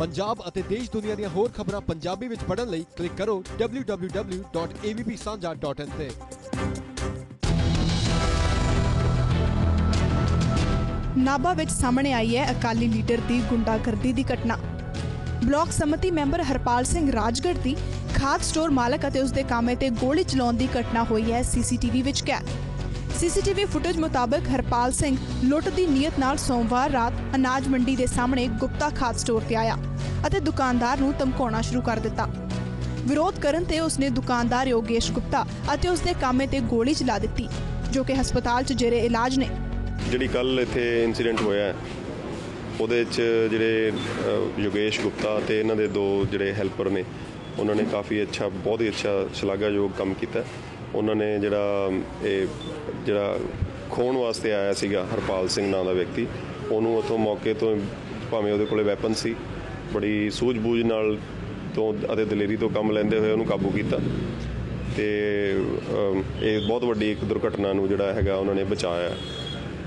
ਪੰਜਾਬ ਅਤੇ ਦੇਸ਼ ਦੁਨੀਆ ਦੀਆਂ ਹੋਰ ਖਬਰਾਂ ਪੰਜਾਬੀ ਵਿੱਚ ਪੜ੍ਹਨ ਲਈ ਕਲਿੱਕ ਕਰੋ www.avpsanja.in ਤੇ। ਨਾਭਾ ਵਿੱਚ ਸਾਹਮਣੇ ਆਈ ਹੈ ਅਕਾਲੀ ਲੀਡਰ ਦੀ ਗੁੰਡਾਗਰਦੀ ਦੀ ਘਟਨਾ। ਬਲਾਕ ਸਮਿਤੀ ਮੈਂਬਰ ਹਰਪਾਲ ਸਿੰਘ ਰਾਜਗੜ੍ਹ ਦੀ ਖਾਦ ਸਟੋਰ ਮਾਲਕ ਅਤੇ ਉਸ ਦੇ ਕਾਮੇ ਤੇ ਗੋਲੀ ਚਲਾਉਣ ਦੀ ਘਟਨਾ ਹੋਈ ਹੈ ਸੀਸੀਟੀਵੀ ਵਿੱਚ ਕੈਦ। ਸੀਸੀਟੀਵੀ ਫੁਟੇਜ ਮੁਤਾਬਕ ਹਰਪਾਲ ਸਿੰਘ ਲੁੱਟ ਦੀ ਨੀਅਤ ਨਾਲ ਸੋਮਵਾਰ ਰਾਤ ਅਨਾਜ ਮੰਡੀ ਦੇ ਸਾਹਮਣੇ ਗੁਪਤਾ ਖਾਦ ਸਟੋਰ ਤੇ ਆਇਆ। ਅਤੇ ਦੁਕਾਨਦਾਰ ਨੂੰ ਧਮਕਾਉਣਾ ਸ਼ੁਰੂ ਕਰ ਦਿੱਤਾ। ਵਿਰੋਧ ਕਰਨ ਤੇ ਉਸਨੇ ਦੁਕਾਨਦਾਰ ਯੋਗੇਸ਼ ਗੁਪਤਾ ਅਤੇ ਉਸ ਕਾਮੇ ਤੇ ਗੋਲੀ ਚਲਾ ਦਿੱਤੀ, ਜੋ ਕਿ ਹਸਪਤਾਲ 'ਚ ਜੇਰੇ ਇਲਾਜ ਨੇ। ਜਿਹੜੀ ਕੱਲ ਇੱਥੇ ਇਨਸੀਡੈਂਟ ਹੋਇਆ ਉਹਦੇ 'ਚ ਜਿਹੜੇ ਯੋਗੇਸ਼ ਗੁਪਤਾ ਤੇ ਇਹਨਾਂ ਦੇ ਦੋ ਜਿਹੜੇ ਹੈਲਪਰ ਨੇ, ਉਹਨਾਂ ਨੇ ਕਾਫੀ ਅੱਛਾ, ਬਹੁਤ ਹੀ ਅੱਛਾ ਸ਼ਲਾਘਾਯੋਗ ਕੰਮ ਕੀਤਾ। ਉਹਨਾਂ ਨੇ ਜਿਹੜਾ, ਇਹ ਜਿਹੜਾ ਖੋਣ ਵਾਸਤੇ ਆਇਆ ਸੀਗਾ ਹਰਪਾਲ ਸਿੰਘ ਨਾਂ ਦਾ ਵਿਅਕਤੀ, ਉਹਨੂੰ ਉਥੋਂ ਮੌਕੇ ਤੋਂ ਭਾਵੇਂ ਉਹਦੇ ਕੋਲੇ ਵੈਪਨ ਸੀ ਬੜੀ ਸੂਝ-ਬੂਝ ਨਾਲ ਤੋਂ ਅਤੇ ਦਲੇਰੀ ਤੋਂ ਕੰਮ ਲੈਂਦੇ ਹੋਏ ਉਹਨੂੰ ਕਾਬੂ ਕੀਤਾ। ਤੇ ਇਹ ਬਹੁਤ ਵੱਡੀ ਇੱਕ ਦੁਰਘਟਨਾ ਨੂੰ ਜਿਹੜਾ ਹੈਗਾ ਉਹਨਾਂ ਨੇ ਬਚਾਇਆ।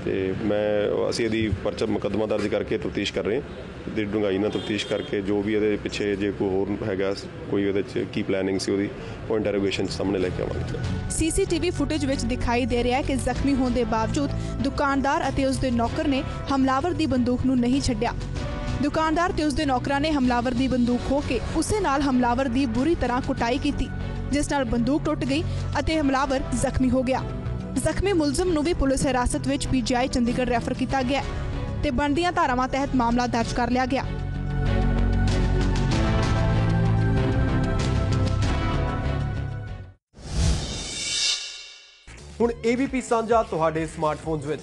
ਤੇ ਮੈਂ, ਅਸੀਂ ਇਹਦੀ ਪਰਚਾ ਮੁਕੱਦਮਾ ਦਰਜ ਕਰਕੇ ਤਫਤੀਸ਼ ਕਰ ਰਹੇ ਹਾਂ। ਦੀ ਡੂੰਘਾਈ ਨਾਲ ਤਫਤੀਸ਼ ਕਰਕੇ ਜੋ ਵੀ ਇਹਦੇ ਪਿੱਛੇ ਜੇ ਕੋਈ ਹੋਰ ਹੈਗਾ, ਕੋਈ ਉਹਦੇ ਚ ਕੀ ਪਲੈਨਿੰਗ ਸੀ ਉਹਦੀ, ਉਹ ਇੰਟਰੋਗੇਸ਼ਨ ਸਾਹਮਣੇ ਲੈ ਕੇ ਆਵਾਂਗੇ। ਸੀਸੀਟੀਵੀ ਫੁਟੇਜ ਵਿੱਚ ਦਿਖਾਈ ਦੇ ਰਿਹਾ ਹੈ ਕਿ ਜ਼ਖਮੀ ਹੋਣ ਦੇ ਬਾਵਜੂਦ ਦੁਕਾਨਦਾਰ ਅਤੇ ਉਸ ਦੇ ਨੌਕਰ ਨੇ ਹਮਲਾਵਰ ਦੀ ਬੰਦੂਕ ਨੂੰ ਨਹੀਂ ਛੱਡਿਆ। ਦੁਕਾਨਦਾਰ ਤੇ ਉਸ ਦੇ ਨੌਕਰਾਂ ਨੇ ਹਮਲਾਵਰ ਦੀ ਬੰਦੂਕ ਖੋ ਕੇ ਉਸੇ ਨਾਲ ਹਮਲਾਵਰ ਦੀ ਬੁਰੀ ਤਰ੍ਹਾਂ ਕੁਟਾਈ ਕੀਤੀ, ਜਿਸ ਨਾਲ ਬੰਦੂਕ ਟੁੱਟ ਗਈ ਅਤੇ ਹਮਲਾਵਰ ਜ਼ਖਮੀ ਹੋ ਗਿਆ। ਜ਼ਖਮੀ ਮੁਲਜ਼ਮ ਨੂੰ ਵੀ ਪੁਲਿਸ ਹਿਰਾਸਤ ਵਿੱਚ ਪੀਜੀਆਈ ਚੰਡੀਗੜ੍ਹ ਰੈਫਰ ਕੀਤਾ ਗਿਆ ਤੇ ਬਣਦੀਆਂ ਧਾਰਾਵਾਂ ਤਹਿਤ ਮਾਮਲਾ ਦਰਜ ਕਰ ਲਿਆ ਗਿਆ। ਹੁਣ AVP ਸਾਂਝਾ ਤੁਹਾਡੇ ਸਮਾਰਟਫੋਨਸ ਵਿੱਚ।